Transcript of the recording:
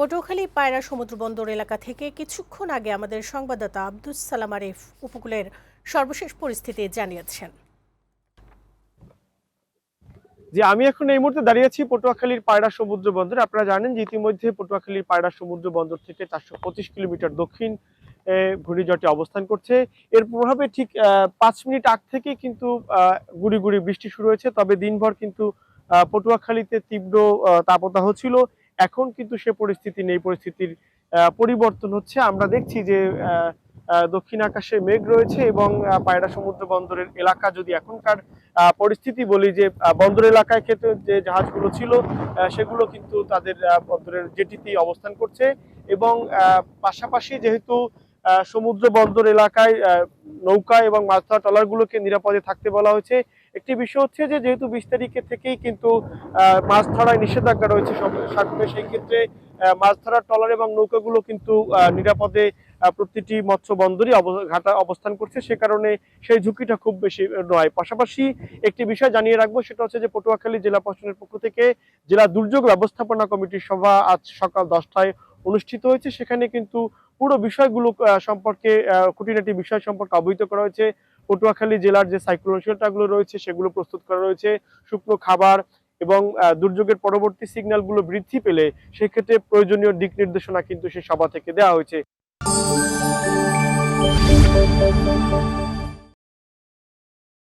পটুয়াখালী পায়রা সমুদ্র বন্দর এলাকা থেকে কিছুক্ষণ আগে আমাদের সংবাদদাতা আব্দুস সালাম আরিফ উপকূলের সর্বশেষ পরিস্থিতি জানিয়েছেন। যে আমি এখন এই মুহূর্তে দাঁড়িয়ে আছি পটুয়াখালীর পায়রা সমুদ্র বন্দর আপনারা জানেন যে ইতিমধ্যে পটুয়াখালীর পায়রা সমুদ্র বন্দর থেকে চারশো পঁচিশ কিলোমিটার দক্ষিণ ঘূর্ণিঝড়টি অবস্থান করছে। এর প্রভাবে ঠিক পাঁচ মিনিট আগ থেকে কিন্তু গুড়ি গুড়ি বৃষ্টি শুরু হয়েছে। তবে দিনভর কিন্তু পটুয়াখালীতে তীব্র তাপদাহ ছিল। এখন কিন্তু সে পরিস্থিতি নেই, পরিস্থিতির পরিবর্তন হচ্ছে। আমরা দেখছি যে দক্ষিণ আকাশে মেঘ রয়েছে এবং পায়রা সমুদ্র বন্দরের এলাকা যদি এখনকার পরিস্থিতি বলি যে বন্দর এলাকায় ক্ষেত্রে যে জাহাজগুলো ছিল সেগুলো কিন্তু তাদের বন্দরের জেটিতেই অবস্থান করছে এবং পাশাপাশি যেহেতু সমুদ্র বন্দর এলাকায় নৌকা এবং মাছ ধরা ট্রলারগুলোকে নিরাপদে থাকতে বলা হয়েছে একটি বিষয় হচ্ছে যে, যেহেতু বিশ তারিখে থেকেই কিন্তু মাছ ধরায় নিষেধাজ্ঞা রয়েছে সাগরে সেই ক্ষেত্রে মাছ ধরার ট্রলার এবং নৌকাগুলো কিন্তু নিরাপদে প্রতিটি মৎস্য বন্দরই ঘাটা অবস্থান করছে। সে কারণে সেই ঝুঁকিটা খুব বেশি নয়। পাশাপাশি একটি বিষয় জানিয়ে রাখব, সেটা হচ্ছে যে, পটুয়াখালী জেলা প্রশাসনের পক্ষ থেকে জেলা দুর্যোগ ব্যবস্থাপনা কমিটির সভা আজ সকাল দশটায় অনুষ্ঠিত হয়েছে। সেখানে কিন্তু পুরো বিষয়গুলো সম্পর্কে খুঁটিনাটি বিষয় সম্পর্কে অবহিত করা হয়েছে। পটুয়াখালী জেলার যে সাইক্লোন শেল্টারগুলো রয়েছে, সেগুলো প্রস্তুত করা রয়েছে। শুকনো খাবার এবং দুর্যোগের পরবর্তী সিগন্যালগুলো বৃদ্ধি পেলে সেক্ষেত্রে প্রয়োজনীয় দিক নির্দেশনা কিন্তু সে সভা থেকে দেওয়া হয়েছে।